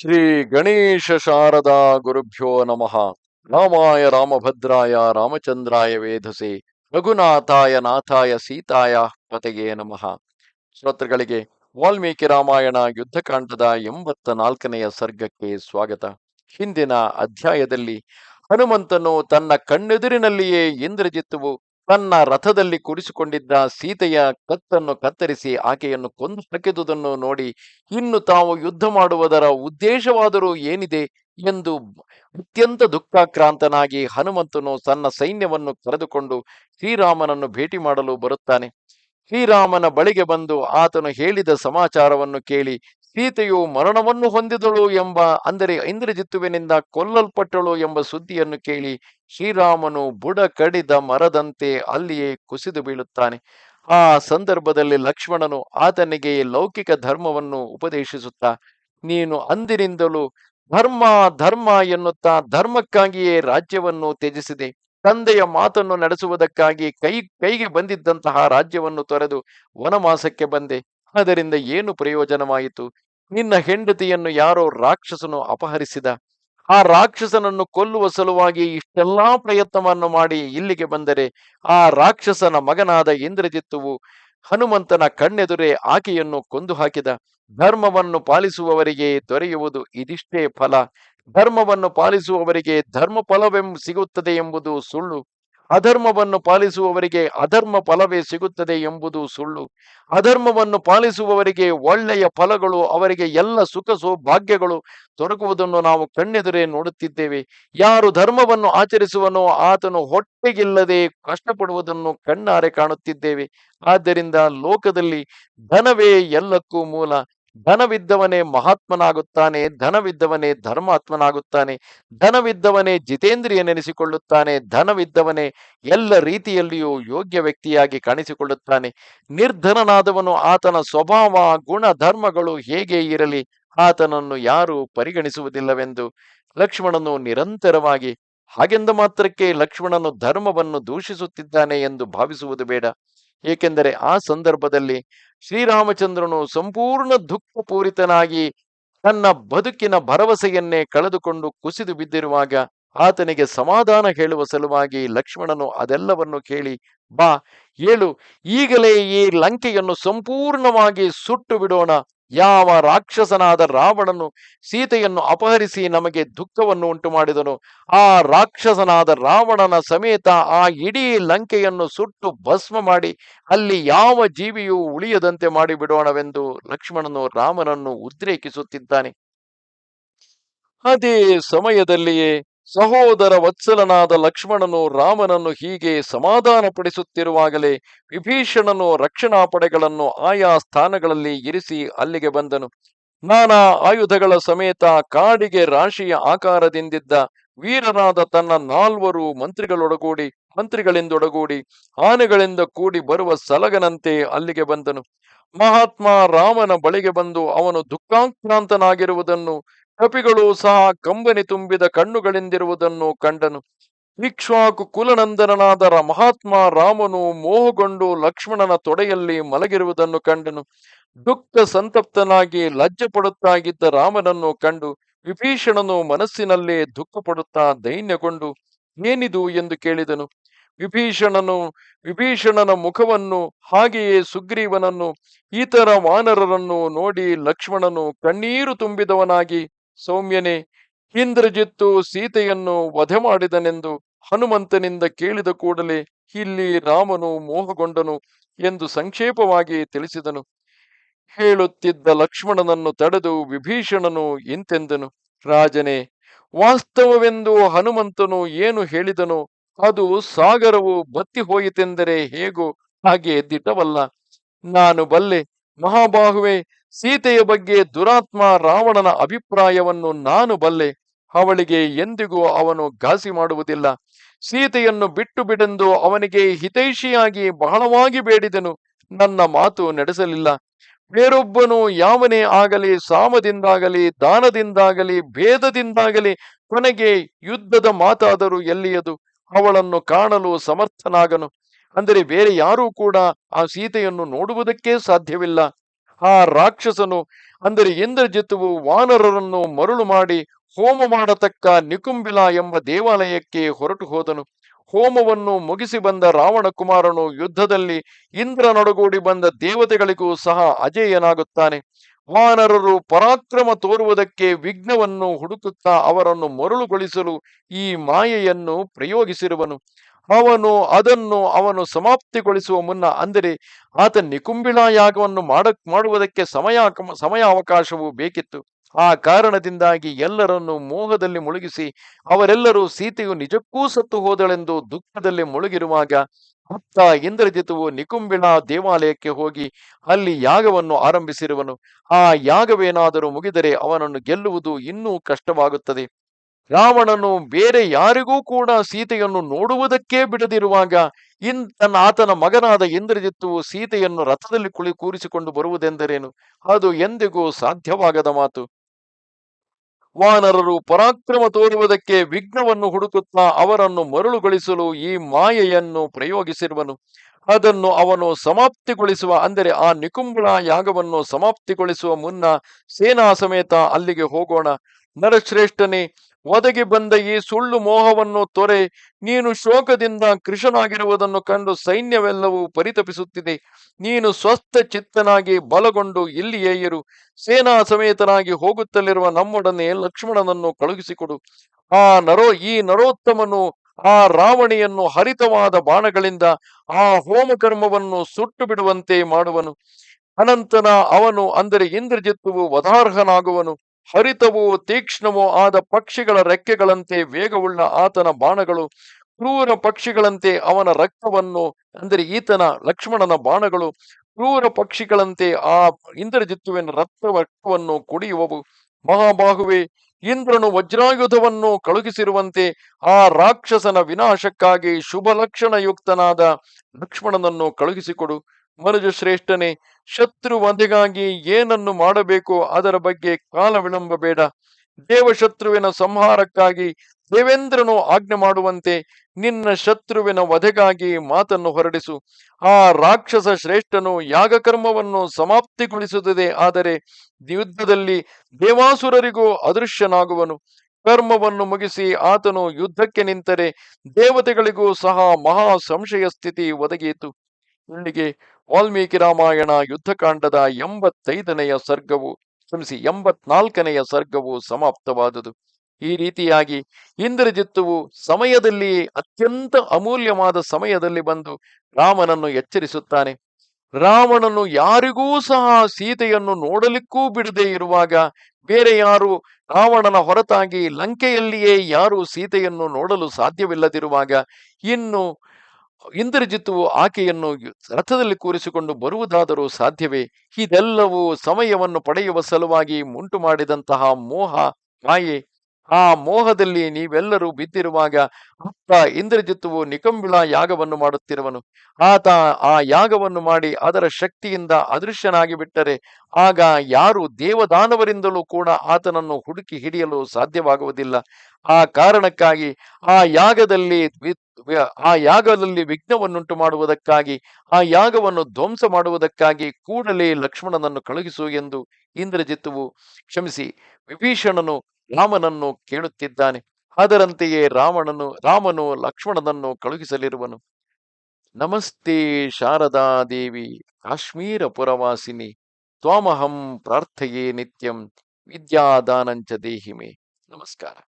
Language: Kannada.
ಶ್ರೀ ಗಣೇಶ ಶಾರದಾ ಗುರುಭ್ಯೋ ನಮಃ. ರಾಮಾಯ ರಾಮಭದ್ರಾಯ ರಾಮಚಂದ್ರಾಯ ವೇಧಸೆ ರಘುನಾಥಾಯ ನಾಥಾಯ ಸೀತಾಯ ಪತೆಗೆ ನಮಃ. ಶ್ರೋತೃಗಳಿಗೆ, ವಾಲ್ಮೀಕಿ ರಾಮಾಯಣ ಯುದ್ಧಕಾಂಡದ ಎಂಬತ್ತ ನಾಲ್ಕನೆಯ ಸರ್ಗಕ್ಕೆ ಸ್ವಾಗತ. ಹಿಂದಿನ ಅಧ್ಯಾಯದಲ್ಲಿ ಹನುಮಂತನು ತನ್ನ ಕಣ್ಣೆದುರಿನಲ್ಲಿಯೇ ಇಂದ್ರಜಿತ್ತುವು ತನ್ನ ರಥದಲ್ಲಿ ಕೂರಿಸಿಕೊಂಡಿದ್ದ ಸೀತೆಯ ಕತ್ತನ್ನು ಕತ್ತರಿಸಿ ಆಕೆಯನ್ನು ಕೊಂದು ಹಾಕಿದುದನ್ನು ನೋಡಿ ಇನ್ನು ತಾವು ಯುದ್ಧ ಮಾಡುವುದರ ಉದ್ದೇಶವಾದರೂ ಏನಿದೆ ಎಂದು ಅತ್ಯಂತ ದುಃಖಾಕ್ರಾಂತನಾಗಿ ಹನುಮಂತನು ತನ್ನ ಸೈನ್ಯವನ್ನು ಕರೆದುಕೊಂಡು ಶ್ರೀರಾಮನನ್ನು ಭೇಟಿ ಮಾಡಲು ಬರುತ್ತಾನೆ. ಶ್ರೀರಾಮನ ಬಳಿಗೆ ಬಂದು ಆತನು ಹೇಳಿದ ಸಮಾಚಾರವನ್ನು ಕೇಳಿ ಸೀತೆಯು ಮರಣವನ್ನು ಹೊಂದಿದಳು ಎಂಬ, ಅಂದರೆ ಇಂದ್ರಜಿತ್ತುವಿನಿಂದ ಕೊಲ್ಲಲ್ಪಟ್ಟಳು ಎಂಬ ಸುದ್ದಿಯನ್ನು ಕೇಳಿ ಶ್ರೀರಾಮನು ಬುಡ ಕಡಿದ ಮರದಂತೆ ಅಲ್ಲಿಯೇ ಕುಸಿದು ಬೀಳುತ್ತಾನೆ. ಆ ಸಂದರ್ಭದಲ್ಲಿ ಲಕ್ಷ್ಮಣನು ಆತನಿಗೆ ಲೌಕಿಕ ಧರ್ಮವನ್ನು ಉಪದೇಶಿಸುತ್ತಾ, ನೀನು ಅಂದಿನಿಂದಲೂ ಧರ್ಮ ಧರ್ಮ ಎನ್ನುತ್ತಾ ಧರ್ಮಕ್ಕಾಗಿಯೇ ರಾಜ್ಯವನ್ನು ತ್ಯಜಿಸಿದೆ. ತಂದೆಯ ಮಾತನ್ನು ನಡೆಸುವುದಕ್ಕಾಗಿ ಕೈ, ಕೈಗೆ ಬಂದಿದ್ದಂತಹ ರಾಜ್ಯವನ್ನು ತೊರೆದು ವನವಾಸಕ್ಕೆ ಬಂದೆ. ಅದರಿಂದ ಏನು ಪ್ರಯೋಜನವಾಯಿತು? ನಿನ್ನ ಹೆಂಡತಿಯನ್ನು ಯಾರೋ ರಾಕ್ಷಸನು ಅಪಹರಿಸಿದ. ಆ ರಾಕ್ಷಸನನ್ನು ಕೊಲ್ಲುವ ಸಲುವಾಗಿ ಇಷ್ಟೆಲ್ಲಾ ಪ್ರಯತ್ನವನ್ನು ಮಾಡಿ ಇಲ್ಲಿಗೆ ಬಂದರೆ ಆ ರಾಕ್ಷಸನ ಮಗನಾದ ಇಂದ್ರಜಿತ್ತುವು ಹನುಮಂತನ ಕಣ್ಣೆದುರೇ ಆಕೆಯನ್ನು ಕೊಂದು ಹಾಕಿದ. ಧರ್ಮವನ್ನು ಪಾಲಿಸುವವರಿಗೆ ದೊರೆಯುವುದು ಇದಿಷ್ಟೇ ಫಲ. ಧರ್ಮವನ್ನು ಪಾಲಿಸುವವರಿಗೆ ಧರ್ಮ ಫಲವೆಂ ಸಿಗುತ್ತದೆ ಎಂಬುದು ಸುಳ್ಳು. ಅಧರ್ಮವನ್ನು ಪಾಲಿಸುವವರಿಗೆ ಅಧರ್ಮ ಫಲವೇ ಸಿಗುತ್ತದೆ ಎಂಬುದು ಸುಳ್ಳು. ಅಧರ್ಮವನ್ನು ಪಾಲಿಸುವವರಿಗೆ ಒಳ್ಳೆಯ ಫಲಗಳು, ಅವರಿಗೆ ಎಲ್ಲ ಸುಖ ಸೌಭಾಗ್ಯಗಳು ದೊರಕುವುದನ್ನು ನಾವು ಕಣ್ಣೆದುರೇ ನೋಡುತ್ತಿದ್ದೇವೆ. ಯಾರು ಧರ್ಮವನ್ನು ಆಚರಿಸುವನೋ ಆತನು ಹೊಟ್ಟೆಗಿಲ್ಲದೆ ಕಷ್ಟಪಡುವುದನ್ನು ಕಣ್ಣಾರೆ ಕಾಣುತ್ತಿದ್ದೇವೆ. ಆದ್ದರಿಂದ ಲೋಕದಲ್ಲಿ ಧನವೇ ಎಲ್ಲಕ್ಕೂ ಮೂಲ. ಧನವಿದ್ದವನೇ ಮಹಾತ್ಮನಾಗುತ್ತಾನೆ, ಧನವಿದ್ದವನೇ ಧರ್ಮಾತ್ಮನಾಗುತ್ತಾನೆ, ಧನವಿದ್ದವನೇ ಜಿತೇಂದ್ರಿಯನೆನಿಸಿಕೊಳ್ಳುತ್ತಾನೆ, ಧನವಿದ್ದವನೇ ಎಲ್ಲ ರೀತಿಯಲ್ಲಿಯೂ ಯೋಗ್ಯ ವ್ಯಕ್ತಿಯಾಗಿ ಕಾಣಿಸಿಕೊಳ್ಳುತ್ತಾನೆ. ನಿರ್ಧನನಾದವನು ಆತನ ಸ್ವಭಾವ ಗುಣ ಧರ್ಮಗಳು ಹೇಗೆ ಇರಲಿ ಆತನನ್ನು ಯಾರೂ ಪರಿಗಣಿಸುವುದಿಲ್ಲವೆಂದು ಲಕ್ಷ್ಮಣನು ನಿರಂತರವಾಗಿ, ಹಾಗೆಂದ ಮಾತ್ರಕ್ಕೆ ಲಕ್ಷ್ಮಣನು ಧರ್ಮವನ್ನು ದೂಷಿಸುತ್ತಿದ್ದಾನೆ ಎಂದು ಭಾವಿಸುವುದು ಬೇಡ. ಏಕೆಂದರೆ ಆ ಸಂದರ್ಭದಲ್ಲಿ ಶ್ರೀರಾಮಚಂದ್ರನು ಸಂಪೂರ್ಣ ದುಃಖಪೂರಿತನಾಗಿ ತನ್ನ ಬದುಕಿನ ಭರವಸೆಯನ್ನೇ ಕಳೆದುಕೊಂಡು ಕುಸಿದು ಬಿದ್ದಿರುವಾಗ ಆತನಿಗೆ ಸಮಾಧಾನ ಹೇಳುವ ಸಲುವಾಗಿ ಲಕ್ಷ್ಮಣನು ಅದೆಲ್ಲವನ್ನು ಕೇಳಿ, ಬಾ, ಏಳು, ಈಗಲೇ ಈ ಲಂಕೆಯನ್ನು ಸಂಪೂರ್ಣವಾಗಿ ಸುಟ್ಟು ಬಿಡೋಣ. ಯಾವ ರಾಕ್ಷಸನಾದ ರಾವಣನು ಸೀತೆಯನ್ನು ಅಪಹರಿಸಿ ನಮಗೆ ದುಃಖವನ್ನು ಉಂಟು ಮಾಡಿದನು ಆ ರಾಕ್ಷಸನಾದ ರಾವಣನ ಸಮೇತ ಆ ಇಡೀ ಲಂಕೆಯನ್ನು ಸುಟ್ಟು ಭಸ್ಮ ಮಾಡಿ ಅಲ್ಲಿ ಯಾವ ಜೀವಿಯೂ ಉಳಿಯದಂತೆ ಮಾಡಿಬಿಡೋಣವೆಂದು ಲಕ್ಷ್ಮಣನು ರಾಮನನ್ನು ಉದ್ರೇಕಿಸುತ್ತಿದ್ದಾನೆ. ಅದೇ ಸಮಯದಲ್ಲಿಯೇ ಸಹೋದರ ವತ್ಸಲನಾದ ಲಕ್ಷ್ಮಣನು ರಾಮನನ್ನು ಹೀಗೆ ಸಮಾಧಾನಪಡಿಸುತ್ತಿರುವಾಗಲೇ ವಿಭೀಷಣನು ರಕ್ಷಣಾ ಪಡೆಗಳನ್ನು ಆಯಾ ಸ್ಥಾನಗಳಲ್ಲಿ ಇರಿಸಿ ಅಲ್ಲಿಗೆ ಬಂದನು. ನಾನಾ ಆಯುಧಗಳ ಸಮೇತ ಕಾಡಿಗೆ ರಾಶಿಯ ಆಕಾರದಿಂದಿದ್ದ ವೀರನಾದ ತನ್ನ ನಾಲ್ವರು ಮಂತ್ರಿಗಳೊಡಗೂಡಿ, ಮಂತ್ರಿಗಳಿಂದೊಡಗೂಡಿ, ಆನೆಗಳಿಂದ ಕೂಡಿ ಬರುವ ಸಲಗನಂತೆ ಅಲ್ಲಿಗೆ ಬಂದನು. ಮಹಾತ್ಮ ರಾಮನ ಬಳಿಗೆ ಬಂದು ಅವನು ದುಃಖಾಕ್ರಾಂತನಾಗಿರುವುದನ್ನು ಕಪಿಗಳು ಸಹ ಕಂಬನಿ ತುಂಬಿದ ಕಣ್ಣುಗಳಿಂದಿರುವುದನ್ನು ಕಂಡನು. ಇಕ್ಷ್ವಾಕು ಕುಲನಂದನಾದ ಮಹಾತ್ಮ ರಾಮನು ಮೋಹಗೊಂಡು ಲಕ್ಷ್ಮಣನ ತೊಡೆಯಲ್ಲಿ ಮಲಗಿರುವುದನ್ನು ಕಂಡನು. ದುಃಖ ಸಂತಪ್ತನಾಗಿ ಲಜ್ಜೆ ಪಡುತ್ತಾಗಿದ್ದ ರಾಮನನ್ನು ಕಂಡು ವಿಭೀಷಣನು ಮನಸ್ಸಿನಲ್ಲೇ ದುಃಖ ಪಡುತ್ತಾ ದೈನ್ಯಗೊಂಡು ಏನಿದು ಎಂದು ಕೇಳಿದನು. ವಿಭೀಷಣನು ವಿಭೀಷಣನ ಮುಖವನ್ನು ಹಾಗೆಯೇ ಸುಗ್ರೀವನನ್ನು ಇತರ ವಾನರರನ್ನು ನೋಡಿ ಲಕ್ಷ್ಮಣನು ಕಣ್ಣೀರು ತುಂಬಿದವನಾಗಿ ಸೌಮ್ಯನೇ, ಇಂದ್ರಜಿತ್ತು ಸೀತೆಯನ್ನು ವಧೆ ಮಾಡಿದನೆಂದು ಹನುಮಂತನಿಂದ ಕೇಳಿದ ಕೂಡಲೇ ಇಲ್ಲಿ ರಾಮನು ಮೋಹಗೊಂಡನು ಎಂದು ಸಂಕ್ಷೇಪವಾಗಿ ತಿಳಿಸಿದನು. ಹೇಳುತ್ತಿದ್ದ ಲಕ್ಷ್ಮಣನನ್ನು ತಡೆದು ವಿಭೀಷಣನು ಇಂತೆಂದನು. ರಾಜನೇ, ವಾಸ್ತವವೆಂದು ಹನುಮಂತನು ಏನು ಹೇಳಿದನು ಅದು ಸಾಗರವು ಬತ್ತಿ ಹೋಯಿತೆಂದರೆ ಹೇಗೋ ಹಾಗೆ ದಿಟವಲ್ಲ ನಾನು ಬಲ್ಲೆ ಮಹಾಬಾಹುವೆ ಸೀತೆಯ ಬಗ್ಗೆ ದುರಾತ್ಮ ರಾವಣನ ಅಭಿಪ್ರಾಯವನ್ನು ನಾನು ಬಲ್ಲೆ, ಅವಳಿಗೆ ಎಂದಿಗೂ ಅವನು ಘಾಸಿ ಮಾಡುವುದಿಲ್ಲ. ಸೀತೆಯನ್ನು ಬಿಟ್ಟು ಬಿಡೆಂದು ಅವನಿಗೆ ಹಿತೈಷಿಯಾಗಿ ಬಹಳವಾಗಿ ಬೇಡಿದನು, ನನ್ನ ಮಾತು ನಡೆಸಲಿಲ್ಲ. ಬೇರೊಬ್ಬನು ಯಾವನೇ ಆಗಲಿ, ಸಾಮದಿಂದಾಗಲಿ, ದಾನದಿಂದಾಗಲಿ, ಭೇದದಿಂದಾಗಲಿ ಕೊನೆಗೆ ಯುದ್ಧದ ಮಾತಾದರೂ ಎಲ್ಲಿಯದು? ಅವಳನ್ನು ಕಾಣಲು ಸಮರ್ಥನಾಗನು. ಅಂದರೆ ಬೇರೆ ಯಾರೂ ಕೂಡ ಆ ಸೀತೆಯನ್ನು ನೋಡುವುದಕ್ಕೆ ಸಾಧ್ಯವಿಲ್ಲ. ಆ ರಾಕ್ಷಸನು ಅಂದರೆ ಇಂದ್ರಜಿತುವು ವಾನರರನ್ನು ಮರುಳು ಮಾಡಿ ಹೋಮ ಮಾಡತಕ್ಕ ನಿಕುಂಬಿಲ ಎಂಬ ದೇವಾಲಯಕ್ಕೆ ಹೊರಟು ಹೋದನು. ಹೋಮವನ್ನು ಮುಗಿಸಿ ಬಂದ ರಾವಣ ಕುಮಾರನು ಯುದ್ಧದಲ್ಲಿ ಇಂದ್ರನೊಡಗೂಡಿ ಬಂದ ದೇವತೆಗಳಿಗೂ ಸಹ ಅಜೇಯನಾಗುತ್ತಾನೆ. ವಾನರರು ಪರಾಕ್ರಮ ತೋರುವುದಕ್ಕೆ ವಿಘ್ನವನ್ನು ಹುಡುಕುತ್ತಾ ಅವರನ್ನು ಮರುಳುಗೊಳಿಸಲು ಈ ಮಾಯೆಯನ್ನು ಪ್ರಯೋಗಿಸಿರುವನು. ಅವನು ಅದನ್ನು ಅವನು ಸಮಾಪ್ತಿಗೊಳಿಸುವ ಮುನ್ನ ಅಂದರೆ ಆತ ನಿಕುಂಬಿಳ ಯಾಗವನ್ನು ಮಾಡ ಮಾಡುವುದಕ್ಕೆ ಸಮಯ ಸಮಯ ಅವಕಾಶವು ಬೇಕಿತ್ತು. ಆ ಕಾರಣದಿಂದಾಗಿ ಎಲ್ಲರನ್ನು ಮೋಹದಲ್ಲಿ ಮುಳುಗಿಸಿ ಅವರೆಲ್ಲರೂ ಸೀತೆಯು ನಿಜಕ್ಕೂ ಸತ್ತು ಹೋದಳೆಂದು ದುಃಖದಲ್ಲಿ ಮುಳುಗಿರುವಾಗ ಹತ್ತ ಇಂದ್ರಜಿತುವು ನಿಕುಂಬಿಣ ದೇವಾಲಯಕ್ಕೆ ಹೋಗಿ ಅಲ್ಲಿ ಯಾಗವನ್ನು ಆರಂಭಿಸಿರುವನು. ಆ ಯಾಗವೇನಾದರೂ ಮುಗಿದರೆ ಅವನನ್ನು ಗೆಲ್ಲುವುದು ಇನ್ನೂ ಕಷ್ಟವಾಗುತ್ತದೆ. ರಾವಣನು ಬೇರೆ ಯಾರಿಗೂ ಕೂಡ ಸೀತೆಯನ್ನು ನೋಡುವುದಕ್ಕೇ ಬಿಡದಿರುವಾಗ ಇನ್, ತನ್ನ ಆತನ ಮಗನಾದ ಇಂದ್ರಜಿತ್ತು ಸೀತೆಯನ್ನು ರಥದಲ್ಲಿ ಕುಳಿ, ಕೂರಿಸಿಕೊಂಡು ಬರುವುದೆಂದರೇನು? ಅದು ಎಂದಿಗೂ ಸಾಧ್ಯವಾಗದ ಮಾತು. ವಾನರರು ಪರಾಕ್ರಮ ತೋರುವುದಕ್ಕೆ ವಿಘ್ನವನ್ನು ಹುಡುಕುತ್ತಾ ಅವರನ್ನು ಮರುಳುಗೊಳಿಸಲು ಈ ಮಾಯೆಯನ್ನು ಪ್ರಯೋಗಿಸಿರುವನು. ಅದನ್ನು ಅವನು ಸಮಾಪ್ತಿಗೊಳಿಸುವ, ಅಂದರೆ ಆ ನಿಕುಂಬಳ ಯಾಗವನ್ನು ಸಮಾಪ್ತಿಗೊಳಿಸುವ ಮುನ್ನ ಸೇನಾ ಸಮೇತ ಅಲ್ಲಿಗೆ ಹೋಗೋಣ. ನರಶ್ರೇಷ್ಠನೇ ಒದಗಿ ಬಂದ ಈ ಸುಳ್ಳು ಮೋಹವನ್ನು ತೊರೆ ನೀನು ಶೋಕದಿಂದ ಕೃಷನಾಗಿರುವುದನ್ನು ಕಂಡು ಸೈನ್ಯವೆಲ್ಲವೂ ಪರಿತಪಿಸುತ್ತಿದೆ. ನೀನು ಸ್ವಸ್ಥ ಚಿತ್ತನಾಗಿ ಬಲಗೊಂಡು ಇಲ್ಲಿಯೇ ಇರು. ಸೇನಾ ಸಮೇತನಾಗಿ ಹೋಗುತ್ತಲಿರುವ ನಮ್ಮೊಡನೆ ಲಕ್ಷ್ಮಣನನ್ನು ಕಳುಹಿಸಿಕೊಡು. ಆ ನರೋ, ಈ ನರೋತ್ತಮನು ಆ ರಾವಣಿಯನ್ನು ಹರಿತವಾದ ಬಾಣಗಳಿಂದ ಆ ಹೋಮಕರ್ಮವನ್ನು ಸುಟ್ಟು ಬಿಡುವಂತೆ ಮಾಡುವನು. ಅನಂತನ ಅವನು ಅಂದರೆ ಇಂದ್ರಜಿತ್ವವು ವಧಾರ್ಹನಾಗುವನು ಹರಿತವೂ ತೀಕ್ಷ್ಣವೋ ಆದ ಪಕ್ಷಿಗಳ ರೆಕ್ಕೆಗಳಂತೆ ವೇಗವುಳ್ಳ ಆತನ ಬಾಣಗಳು, ಕ್ರೂರ ಪಕ್ಷಿಗಳಂತೆ ಅವನ ರಕ್ತವನ್ನು, ಅಂದರೆ ಈತನ ಲಕ್ಷ್ಮಣನ ಬಾಣಗಳು, ಕ್ರೂರ ಪಕ್ಷಿಗಳಂತೆ ಆ ಇಂದ್ರಜಿತ್ತುವಿನ ರಕ್ತ ರಕ್ತವನ್ನು ಕುಡಿಯುವವು. ಮಹಾಬಾಹುವೆ, ಇಂದ್ರನು ವಜ್ರಾಯುಧವನ್ನು ಕಳುಹಿಸಿರುವಂತೆ ಆ ರಾಕ್ಷಸನ ವಿನಾಶಕ್ಕಾಗಿ ಶುಭ ಲಕ್ಷಣಯುಕ್ತನಾದ ಲಕ್ಷ್ಮಣನನ್ನು ಕಳುಹಿಸಿಕೊಡು. ಮನುಜ ಶ್ರೇಷ್ಠನೇ ಶತ್ರು ವಧೆಗಾಗಿ ಏನನ್ನು ಮಾಡಬೇಕೋ ಅದರ ಬಗ್ಗೆ ಕಾಲ ವಿಳಂಬ ಬೇಡ ದೇವಶತ್ರುವಿನ ಸಂಹಾರಕ್ಕಾಗಿ ದೇವೇಂದ್ರನು ಆಜ್ಞೆ ಮಾಡುವಂತೆ ನಿನ್ನ ಶತ್ರುವಿನ ವಧೆಗಾಗಿ ಮಾತನ್ನು ಹೊರಡಿಸು. ಆ ರಾಕ್ಷಸ ಶ್ರೇಷ್ಠನು ಯಾಗಕರ್ಮವನ್ನು ಸಮಾಪ್ತಿಗೊಳಿಸುತ್ತದೆ, ಆದರೆ ಯುದ್ಧದಲ್ಲಿ ದೇವಾಸುರರಿಗೂ ಅದೃಶ್ಯನಾಗುವನು. ಕರ್ಮವನ್ನು ಮುಗಿಸಿ ಆತನು ಯುದ್ಧಕ್ಕೆ ನಿಂತರೆ ದೇವತೆಗಳಿಗೂ ಸಹ ಮಹಾ ಸಂಶಯ ಸ್ಥಿತಿ ಒದಗಿಯಿತು. ಇಲ್ಲಿಗೆ ವಾಲ್ಮೀಕಿ ರಾಮಾಯಣ ಯುದ್ಧಕಾಂಡದ ಎಂಬತ್ತೈದನೆಯ ಸರ್ಗವು, ಕ್ಷಮಿಸಿ, ಎಂಬತ್ನಾಲ್ಕನೆಯ ಸರ್ಗವು ಸಮಾಪ್ತವಾದುದು. ಈ ರೀತಿಯಾಗಿ ಇಂದ್ರಜಿತ್ತುವು ಸಮಯದಲ್ಲಿ, ಅತ್ಯಂತ ಅಮೂಲ್ಯವಾದ ಸಮಯದಲ್ಲಿ ಬಂದು ರಾಮನನ್ನು ಎಚ್ಚರಿಸುತ್ತಾನೆ. ರಾವಣನು ಯಾರಿಗೂ ಸಹ ಸೀತೆಯನ್ನು ನೋಡಲಿಕ್ಕೂ ಬಿಡದೆ ಇರುವಾಗ ಬೇರೆ ಯಾರು ರಾವಣನ ಹೊರತಾಗಿ ಲಂಕೆಯಲ್ಲಿಯೇ ಯಾರು ಸೀತೆಯನ್ನು ನೋಡಲು ಸಾಧ್ಯವಿಲ್ಲದಿರುವಾಗ ಇನ್ನು ಇಂದ್ರಜಿತ್ತುವು ಆಕೆಯನ್ನು ರಥದಲ್ಲಿ ಕೂರಿಸಿಕೊಂಡು ಬರುವುದಾದರೂ ಸಾಧ್ಯವೇ? ಇದೆಲ್ಲವೂ ಸಮಯವನ್ನು ಪಡೆಯುವ ಸಲುವಾಗಿ ಉಂಟು ಮಾಡಿದಂತಹ ಮೋಹ ಮಾಯೆ. ಆ ಮೋಹದಲ್ಲಿ ನೀವೆಲ್ಲರೂ ಬಿದ್ದಿರುವಾಗ ಅಪ್ಪ ಇಂದ್ರಜಿತ್ತುವು ನಿಕಂಬಿಳ ಯಾಗವನ್ನು ಮಾಡುತ್ತಿರುವನು. ಆತ ಆ ಯಾಗವನ್ನು ಮಾಡಿ ಅದರ ಶಕ್ತಿಯಿಂದ ಅದೃಶ್ಯನಾಗಿ ಬಿಟ್ಟರೆ ಆಗ ಯಾರು ದೇವದಾನವರಿಂದಲೂ ಕೂಡ ಆತನನ್ನು ಹುಡುಕಿ ಹಿಡಿಯಲು ಸಾಧ್ಯವಾಗುವುದಿಲ್ಲ. ಆ ಕಾರಣಕ್ಕಾಗಿ ಆ ಯಾಗದಲ್ಲಿ ಆ ಯಾಗದಲ್ಲಿ ವಿಘ್ನವನ್ನುಂಟು ಮಾಡುವುದಕ್ಕಾಗಿ, ಆ ಯಾಗವನ್ನು ಧ್ವಂಸ ಮಾಡುವುದಕ್ಕಾಗಿ ಕೂಡಲೇ ಲಕ್ಷ್ಮಣನನ್ನು ಕಳುಹಿಸು ಎಂದು ಇಂದ್ರಜಿತ್ತುವು ಕ್ಷಮಿಸಿ. ವಿಭೀಷಣನು ರಾಮನನ್ನು ಕೇಳುತ್ತಿದ್ದಾನೆ. ಅದರಂತೆಯೇ ರಾವಣನು, ರಾಮನು ಲಕ್ಷ್ಮಣನನ್ನು ಕಳುಹಿಸಲಿರುವನು. ನಮಸ್ತೆ ಶಾರದಾ ದೇವಿ, ಕಾಶ್ಮೀರ ಪುರವಾಸಿನಿ, ತ್ವಾಮಹಂ ಪ್ರಾರ್ಥೆಯೇ ನಿತ್ಯಂ, ವಿದ್ಯಾದಾನಂಚ ದೇಹಿಮೆ. ನಮಸ್ಕಾರ.